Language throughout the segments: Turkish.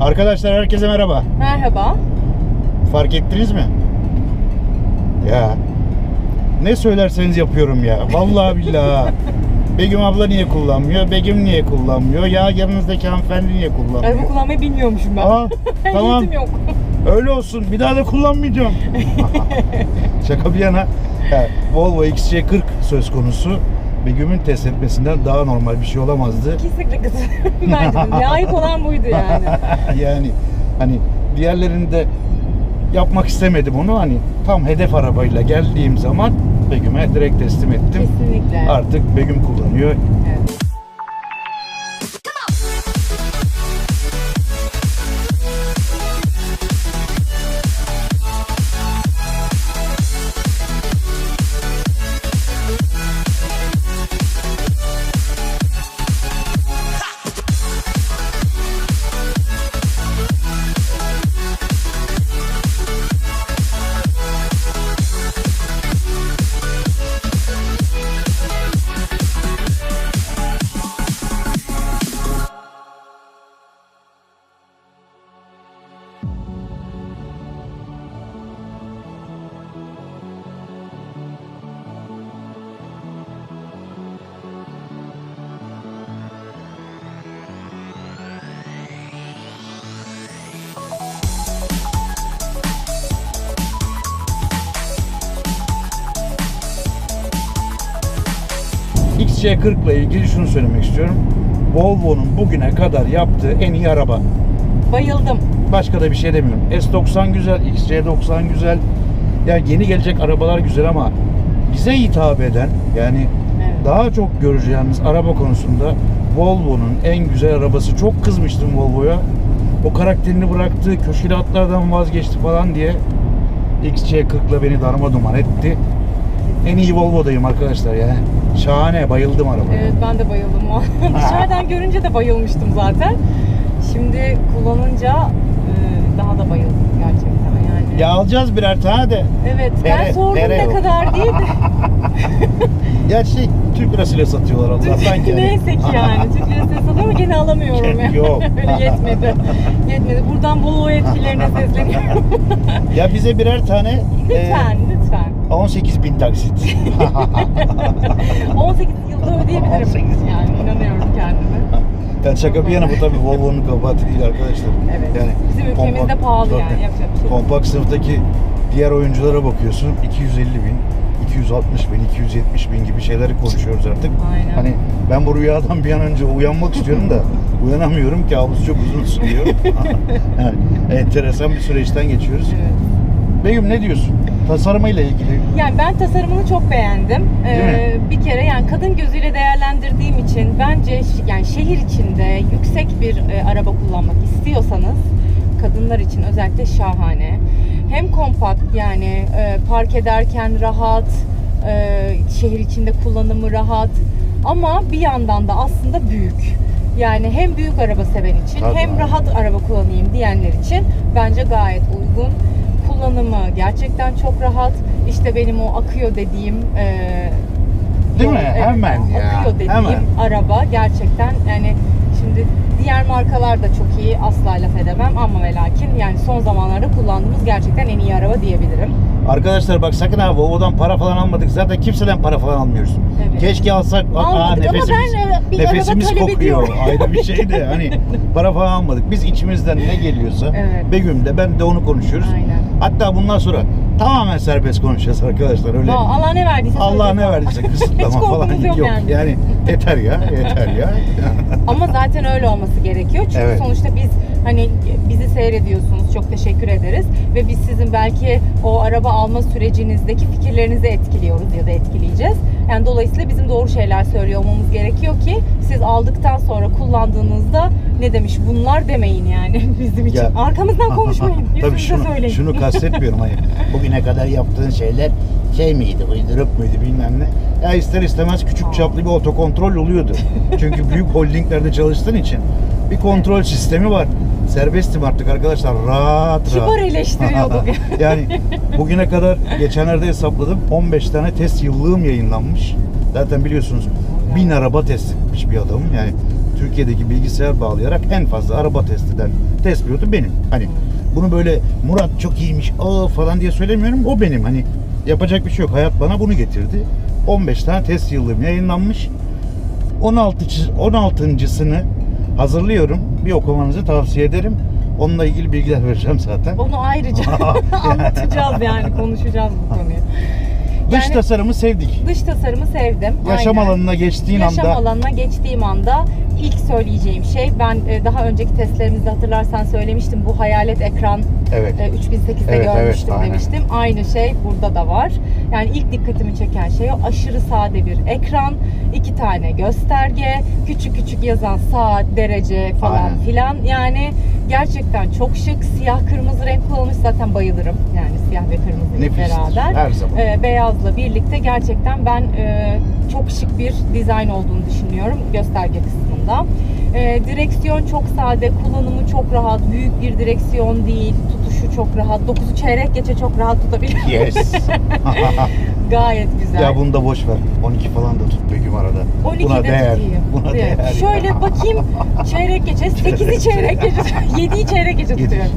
Arkadaşlar herkese merhaba. Merhaba. Fark ettiniz mi? Ya. Ne söylerseniz yapıyorum ya. Vallahi billahi. Begüm abla niye kullanmıyor? Begüm niye kullanmıyor? Ya yanınızdaki hanımefendi niye kullanmıyor? Araba kullanmayı bilmiyormuşum ben. Aa, tamam. Eğitim yok. Öyle olsun. Bir daha da kullanmayacağım. Şaka bir yana. Ya, Volvo XC40 söz konusu. Begüm'ün test etmesinden daha normal bir şey olamazdı. Kesinlikle kız. Bence de. Layık olan buydu yani. yani hani diğerlerinde yapmak istemedim onu hani tam hedef arabayla geldiğim zaman Begüm'e direkt teslim ettim. Kesinlikle. Artık Begüm kullanıyor. Evet. XC40 ile ilgili şunu söylemek istiyorum. Volvo'nun bugüne kadar yaptığı en iyi araba. Bayıldım. Başka da bir şey demiyorum. S90 güzel, XC90 güzel. Yani yeni gelecek arabalar güzel ama bize hitap eden yani Evet. daha çok göreceğimiz araba konusunda Volvo'nun en güzel arabası. Çok kızmıştım Volvo'ya. O karakterini bıraktı, köşeli atlardan vazgeçti falan diye XC40'la beni darma duman etti. En iyi Volvo'dayım arkadaşlar yani. Şahane, bayıldım arabaya. Evet ben de bayıldım. Dışarıdan görünce de bayılmıştım zaten. Şimdi kullanınca e, daha da bayıldım gerçekten yani. Ya alacağız birer tane de. Evet ben Tere- sordum tere ne yok. kadar diye de. Ya şey Türk lirasıyla satıyorlar Allah'tan yani. Neyse ki yani. Türk lirası satıyor ama gene alamıyorum ya. Yok. Öyle yetmedi. Yetmedi. Buradan Bolu etkilerine sesleniyorum. Ya bize birer tane e, lütfen. 18 bin taksit. 18 yılda ödeyebilirim. 18 Yani inanıyorum kendime. ya şaka bir yana bu tabii Volvo'nun kabahati değil arkadaşlar. Evet. Yani Bizim ülkemizde kompakt- pahalı yani. Yapacak bir şey yok. Kompakt sınıftaki diğer oyunculara bakıyorsun 250 bin, 260 bin, 270 bin gibi şeyleri konuşuyoruz artık. Aynen. Hani ben bu rüyadan bir an önce uyanmak istiyorum da uyanamıyorum kabus çok uzun sürüyor. yani enteresan bir süreçten geçiyoruz. Evet. Begüm ne diyorsun? Tasarımıyla ilgili. Yani ben tasarımını çok beğendim. Ee, bir kere yani kadın gözüyle değerlendirdiğim için bence ş- yani şehir içinde yüksek bir e, araba kullanmak istiyorsanız kadınlar için özellikle şahane. Hem kompakt yani e, park ederken rahat, e, şehir içinde kullanımı rahat ama bir yandan da aslında büyük. Yani hem büyük araba seven için Tabii. hem rahat araba kullanayım diyenler için bence gayet uygun. Kullanımı gerçekten çok rahat. İşte benim o akıyor dediğim e, Değil mi? evet, Hemen ya, Akıyor dediğim hemen. araba gerçekten yani şimdi diğer markalar da çok iyi asla laf edemem ama ve lakin yani son zamanlarda kullandığımız gerçekten en iyi araba diyebilirim. Arkadaşlar bak sakın ha Volvo'dan para falan almadık. Zaten kimseden para falan almıyoruz. Evet. Keşke alsak. Aa, Almadık ama nefesimiz, ben, e, bir nefesimiz kokuyor. Ayrı bir şey de hani para falan almadık. Biz içimizden ne geliyorsa Evet. Begüm de ben de onu konuşuyoruz. Aynen. Hatta bundan sonra tamamen serbest konuşacağız arkadaşlar. Öyle Aa, Allah ne verdiyse Allah ne verdiyse kısıtlama falan yok. yok yani. Yani yeter ya, yeter ya. Ama zaten öyle olması gerekiyor. Çünkü Evet. sonuçta biz hani bizi seyrediyorsunuz. Çok teşekkür ederiz. Ve biz sizin belki o araba alma sürecinizdeki fikirlerinizi etkiliyoruz ya da etkileyeceğiz. Yani dolayısıyla bizim doğru şeyler söylüyor olmamız gerekiyor ki siz aldıktan sonra kullandığınızda ne demiş bunlar demeyin yani bizim için. Ya- Arkamızdan konuşmayın. Tabii şunu, söyleyin. şunu kastetmiyorum hani bugüne kadar yaptığın şeyler şey miydi, uydurup muydu bilmem ne. Ya ister istemez küçük çaplı bir otokontrol oluyordu. Çünkü büyük holdinglerde çalıştığın için bir kontrol sistemi var. Serbestim artık arkadaşlar rahat rahat. Kibar eleştiriyorduk. yani bugüne kadar geçenlerde hesapladım 15 tane test yıllığım yayınlanmış. Zaten biliyorsunuz bin araba test etmiş bir adamım. Yani Türkiye'deki bilgisayar bağlayarak en fazla araba test eden test pilotu benim. Hani bunu böyle Murat çok iyiymiş aa falan diye söylemiyorum. O benim. Hani yapacak bir şey yok. Hayat bana bunu getirdi. 15 tane test yıllığım yayınlanmış. 16. 16.sını hazırlıyorum. Bir okumanızı tavsiye ederim. Onunla ilgili bilgiler vereceğim zaten. Onu ayrıca anlatacağız yani konuşacağız bu konuyu. Dış Yani tasarımı sevdik. dış tasarımı sevdim. Yaşam Aynen. alanına geçtiğin Yaşam anda alanına geçtiğim anda ilk söyleyeceğim şey ben e, daha önceki testlerimizde hatırlarsan söylemiştim bu hayalet ekran evet. e, 3008'de Evet, evet, görmüştüm aynen. demiştim. Aynı şey burada da var. Yani ilk dikkatimi çeken şey o aşırı sade bir ekran, iki tane gösterge, küçük küçük yazan saat, derece falan Aynen. filan. Yani gerçekten çok şık. Siyah kırmızı renk kullanılmış zaten bayılırım. Yani siyah ve kırmızı beraber. her zaman. E, beyazla birlikte gerçekten ben e, çok şık bir dizayn olduğunu düşünüyorum gösterge kısmında. E, direksiyon çok sade, kullanımı çok rahat, büyük bir direksiyon değil, tutuşu çok rahat. 9'u çeyrek geçe çok rahat tutabiliyor. Yes. Gayet güzel. ya bunu da boş ver. 12 falan da tut Begüm arada. 12'de Buna değer. tutayım. Buna Evet. değer. Şöyle bakayım çeyrek geçe, 8'i çeyrek geçe, 7'yi çeyrek geçe Yedi. tutuyorum.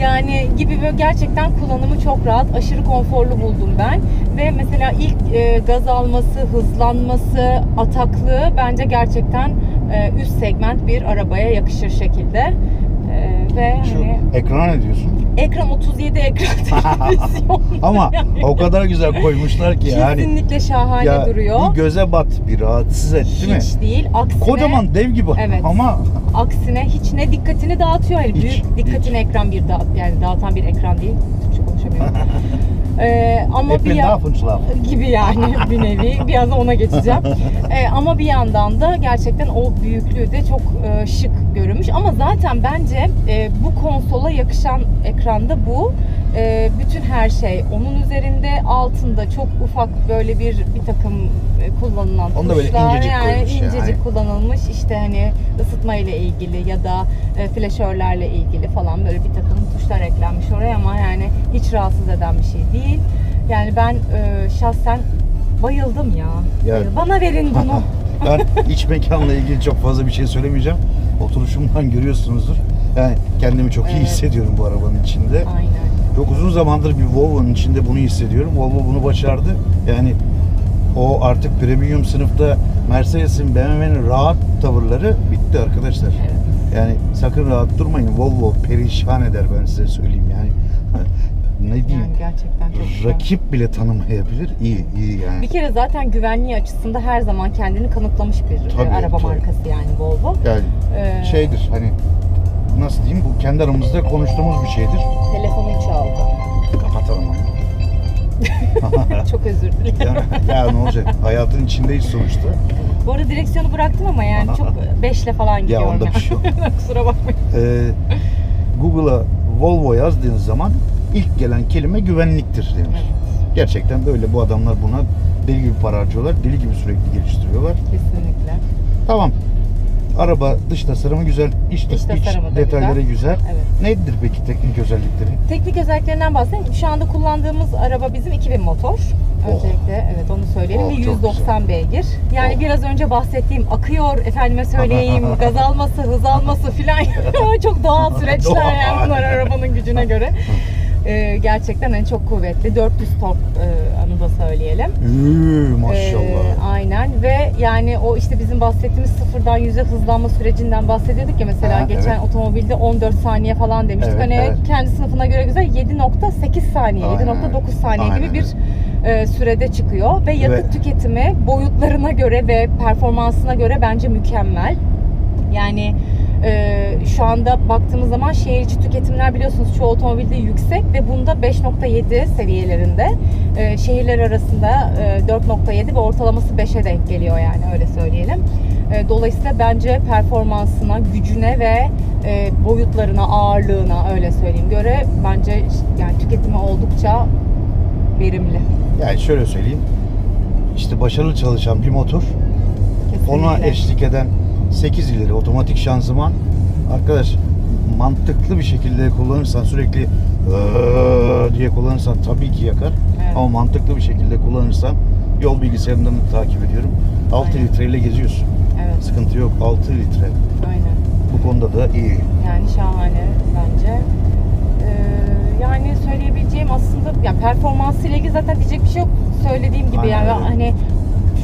Yani gibi böyle gerçekten kullanımı çok rahat, aşırı konforlu buldum ben. Ve mesela ilk e, gaz alması, hızlanması, ataklığı bence gerçekten e, üst segment bir arabaya yakışır şekilde. E, ve Şu hani ekrana ne diyorsun? ekran 37 ekran televizyon. Ama o kadar güzel koymuşlar ki yani. Kesinlikle şahane Ya duruyor. bir göze bat, bir rahatsız et değil mi? Hiç değil. Aksine Kocaman dev gibi Evet. ama aksine hiç ne dikkatini dağıtıyor. Yani Hiç, büyük dikkatini ekran bir dağıt yani dağıtan bir ekran değil. Türkçe konuşamıyorum. Ee, ama bir ya- gibi yani bir nevi. Birazdan ona geçeceğim. Ee, ama bir yandan da gerçekten o büyüklüğü de çok e, şık görünmüş. Ama zaten bence e, bu konsola yakışan ekranda bu. E, bütün her şey onun üzerinde altında çok ufak böyle bir bir takım e, kullanılan böyle tuşlar incecik yani koymuş yani. incecik kullanılmış işte hani ısıtma ile ilgili ya da e, flaşörlerle ilgili falan böyle bir takım tuşlar eklenmiş oraya ama yani hiç rahatsız eden bir şey değil. Yani ben e, şahsen bayıldım ya. Yani- Bana verin bunu. ben iç mekanla ilgili çok fazla bir şey söylemeyeceğim. Oturuşumdan görüyorsunuzdur. Yani kendimi çok iyi Evet. hissediyorum bu arabanın içinde. Aynen. Çok uzun zamandır bir Volvo'nun içinde bunu hissediyorum. Volvo bunu başardı. Yani o artık premium sınıfta Mercedes'in, BMW'nin rahat tavırları bitti arkadaşlar. Evet. Yani sakın rahat durmayın. Volvo perişan eder ben size söyleyeyim yani. ne diyeyim? Yani gerçekten çok güzel. Rakip bile tanımayabilir. İyi, iyi yani. Bir kere zaten güvenliği açısında her zaman kendini kanıtlamış bir e, Tabii, araba tabii. markası yani Volvo. Yani Ee, şeydir hani nasıl diyeyim bu kendi aramızda konuştuğumuz bir şeydir. Telefonum çaldı. Kapatalım onu. Çok özür dilerim. Ya, ya ne olacak? Hayatın içindeyiz sonuçta. Bu arada direksiyonu bıraktım ama yani çok beşle falan gidiyorum. onda bir şey yok. Kusura bakmayın. Ee, Google'a Volvo yazdığınız zaman ilk gelen kelime güvenliktir denir. Gerçekten böyle bu adamlar buna deli gibi para harcıyorlar. Deli gibi sürekli geliştiriyorlar. Kesinlikle. Tamam. Araba dış tasarımı güzel, iç, iç tasarımı da detayları güzel. güzel. Evet. Nedir peki teknik özellikleri? Teknik özelliklerinden bahsedeyim. Şu anda kullandığımız araba bizim 2000 motor. Oh. Öncelikle evet onu söyleyelim. Oh, Ve çok 190 beygir. Yani Oh. biraz önce bahsettiğim akıyor efendime söyleyeyim gaz alması, hız alması filan çok doğal süreçler yani bunlar arabanın gücüne göre. Ee, gerçekten en çok kuvvetli. 400 tork e, anı da söyleyelim. Üü, maşallah. Ee, aynen ve yani o işte bizim bahsettiğimiz sıfırdan yüze hızlanma sürecinden bahsediyorduk ya mesela Ha, geçen evet. otomobilde 14 saniye falan demiştik. Evet, hani evet. kendi sınıfına göre güzel 7.8 saniye, Aynen 7.9 saniye Aynen gibi bir e, sürede çıkıyor ve yakıt Ve- tüketimi boyutlarına göre ve performansına göre bence mükemmel. Yani e, şu anda baktığımız zaman şehir içi tüketimler biliyorsunuz çoğu otomobilde yüksek ve bunda 5.7 seviyelerinde. E, şehirler arasında e, 4.7 ve ortalaması 5'e denk geliyor yani öyle söyleyelim. E, dolayısıyla bence performansına, gücüne ve e, boyutlarına, ağırlığına öyle söyleyeyim göre bence yani tüketimi oldukça verimli. Yani şöyle söyleyeyim. İşte başarılı çalışan bir motor, Kesinlikle. ona eşlik eden 8 ileri otomatik şanzıman. Arkadaş mantıklı bir şekilde kullanırsan sürekli diye kullanırsan tabii ki yakar. Evet. Ama mantıklı bir şekilde kullanırsan yol bilgisayarından da takip ediyorum. 6 Aynen. litreyle geziyorsun. Evet. Sıkıntı yok. 6 litre. Aynen. Bu konuda da iyi. Yani şahane bence. Ee, yani söyleyebileceğim aslında yani performansıyla ilgili zaten diyecek bir şey yok. Söylediğim gibi Aynen yani hani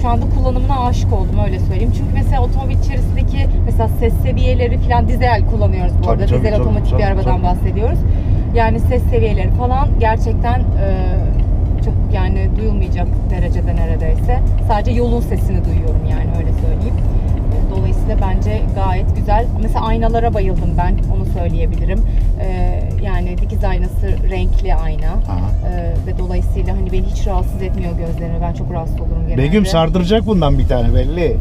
şu anda kullanımına aşık oldum öyle söyleyeyim. Çünkü mesela otomobil içerisindeki mesela ses seviyeleri falan dizel kullanıyoruz bu Tabii, arada. tabii, dizel tabii, otomatik tabii, bir arabadan tabii. bahsediyoruz. Yani ses seviyeleri falan gerçekten e, çok yani duyulmayacak derecede neredeyse. Sadece yolun sesini duyuyorum yani öyle güzel. Mesela aynalara bayıldım ben, onu söyleyebilirim. E, yani dikiz aynası renkli ayna. Aha. E, ve dolayısıyla hani beni hiç rahatsız etmiyor gözlerimi. Ben çok rahatsız olurum genelde. Begüm sardıracak bundan bir tane belli.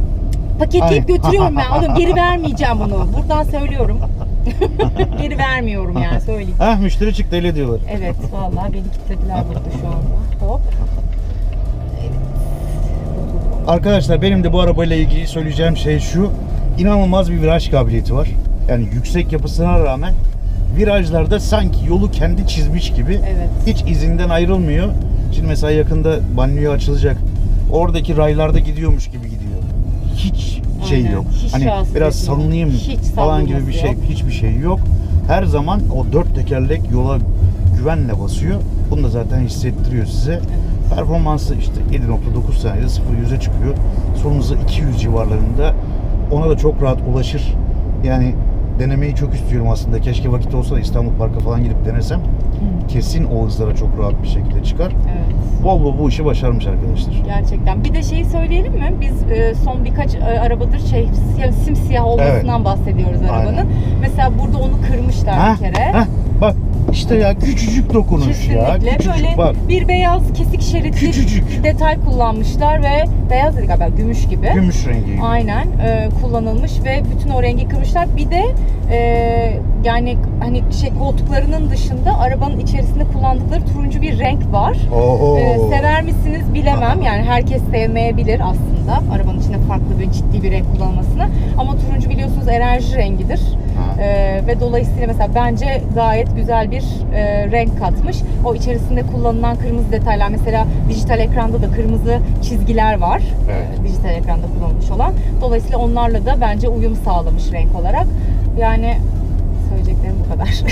Paketleyip Ay. götürüyorum ben. Alıyorum geri vermeyeceğim bunu. Buradan söylüyorum. geri vermiyorum yani söyleyeyim. Hah müşteri çıktı öyle diyorlar. Evet vallahi beni kilitlediler burada şu anda. Hop. Arkadaşlar benim de bu arabayla ilgili söyleyeceğim şey şu. İnanılmaz bir viraj kabiliyeti var. Yani yüksek yapısına rağmen virajlarda sanki yolu kendi çizmiş gibi Evet. hiç izinden ayrılmıyor. Şimdi mesela yakında banliyö açılacak. Oradaki raylarda gidiyormuş gibi gidiyor. Hiç şey Aynen. yok. Hiç hani biraz salınayım falan gibi bir şey, yok. hiçbir şey yok. Her zaman o dört tekerlek yola güvenle basıyor. Bunu da zaten hissettiriyor size. Performansı işte 7.9 saniyede 0-100'e çıkıyor. Son hızı 200 civarlarında. Ona da çok rahat ulaşır. Yani denemeyi çok istiyorum aslında. Keşke vakit olsa da İstanbul Park'a falan gidip denesem. Kesin o hızlara çok rahat bir şekilde çıkar. Evet. Volvo bu işi başarmış arkadaşlar. Gerçekten. Bir de şeyi söyleyelim mi? Biz e, son birkaç e, arabadır şey siyah, simsiyah olmasından bahsediyoruz arabanın. Aynen. Mesela burada onu kırmışlar Ha? bir kere. Ha? İşte ya küçücük dokunuş ya. Kesinlikle Küçücük böyle bak. bir beyaz kesik şeritli Küçücük. detay kullanmışlar ve beyaz dedik galiba gümüş gibi. Gümüş rengi. Aynen e, kullanılmış ve bütün o rengi kırmışlar. Bir de e, yani hani şey koltuklarının dışında arabanın içerisinde kullandıkları turuncu bir renk var. Oo. E, sever misiniz bilemem. Yani herkes sevmeyebilir aslında arabanın içinde farklı bir ciddi bir renk kullanmasını. Ama turuncu biliyorsunuz enerji rengidir. E, ve dolayısıyla mesela bence gayet güzel bir e, renk katmış. O içerisinde kullanılan kırmızı detaylar mesela dijital ekranda da kırmızı çizgiler var. Evet. E, dijital ekranda kullanılmış olan. Dolayısıyla onlarla da bence uyum sağlamış renk olarak. Yani söyleyeceklerim bu kadar.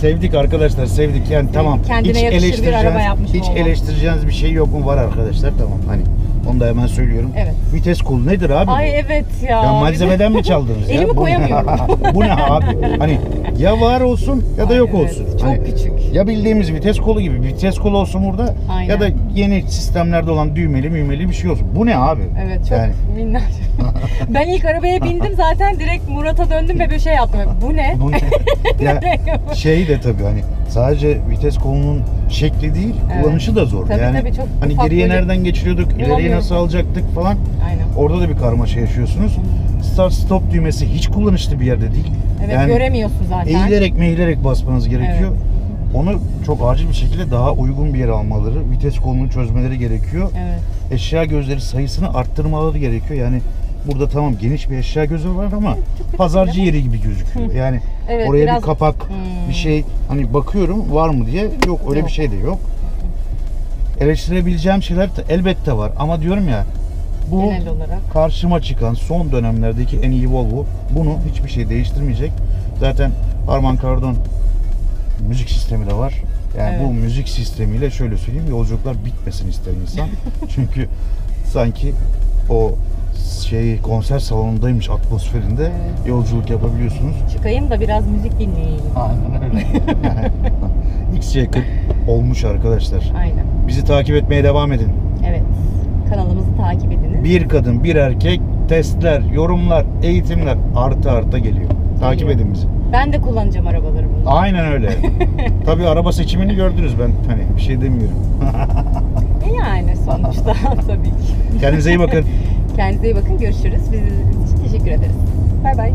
Sevdik arkadaşlar sevdik yani tamam. Kendine hiç yakışır bir araba yapmış Hiç eleştireceğiniz bir şey yok mu? Var arkadaşlar tamam hani. Onu da hemen söylüyorum. Evet. Vites kolu nedir abi? bu? Ay evet ya. Ya malzemeden mi çaldınız ya? Elimi Bu ne? koyamıyorum. bu ne abi? Hani ya var olsun ya da Ay, yok evet. olsun. Çok Hani küçük. Ya bildiğimiz vites kolu gibi vites kolu olsun burada Aynen. ya da yeni sistemlerde olan düğmeli müğmeli bir şey olsun. Bu ne abi? Evet çok Yani minnak. ben ilk arabaya bindim zaten direkt Murat'a döndüm ve bir şey yaptım. Bu ne? bu ne? ya şey de tabii hani sadece vites kolunun şekli değil, Evet. kullanışı da zor. Tabii, yani tabii, çok hani geriye böyle- nereden geçiriyorduk, ileriye nasıl alacaktık falan. Aynen. Orada da bir karmaşa yaşıyorsunuz. Start stop düğmesi hiç kullanışlı bir yerde değil. Evet yani göremiyorsun zaten. eğilerek meğilerek basmanız gerekiyor. Onu çok acil bir şekilde daha uygun bir yere almaları, vites kolunu çözmeleri gerekiyor. Evet. Eşya gözleri sayısını arttırmaları gerekiyor. Yani burada tamam geniş bir eşya gözü var ama pazarcı yeri gibi gözüküyor. Yani Evet, oraya biraz- bir kapak, Hmm. bir şey hani bakıyorum var mı diye yok öyle Yok. bir şey de yok. Eleştirebileceğim şeyler de elbette var ama diyorum ya bu Genel olarak. karşıma çıkan son dönemlerdeki en iyi Volvo bunu hiçbir şey değiştirmeyecek. Zaten Harman Kardon müzik sistemi de var. Yani Evet. bu müzik sistemiyle şöyle söyleyeyim yolculuklar bitmesin ister insan. Çünkü sanki o şey konser salonundaymış atmosferinde Evet. yolculuk yapabiliyorsunuz. Çıkayım da biraz müzik dinleyeyim. Aynen öyle. XC40 olmuş arkadaşlar. Aynen. Bizi takip etmeye devam edin. Evet. Kanalımızı takip ediniz. Bir kadın, bir erkek, testler, yorumlar, eğitimler artı arta geliyor. Takip edin bizi. Ben de kullanacağım arabaları bunu. Aynen öyle. Tabii araba seçimini gördünüz ben hani bir şey demiyorum. E yani sonuçta tabii ki. Kendinize iyi bakın. Kendinize iyi bakın. Görüşürüz. Bizi izlediğiniz için teşekkür ederiz. Bay bay.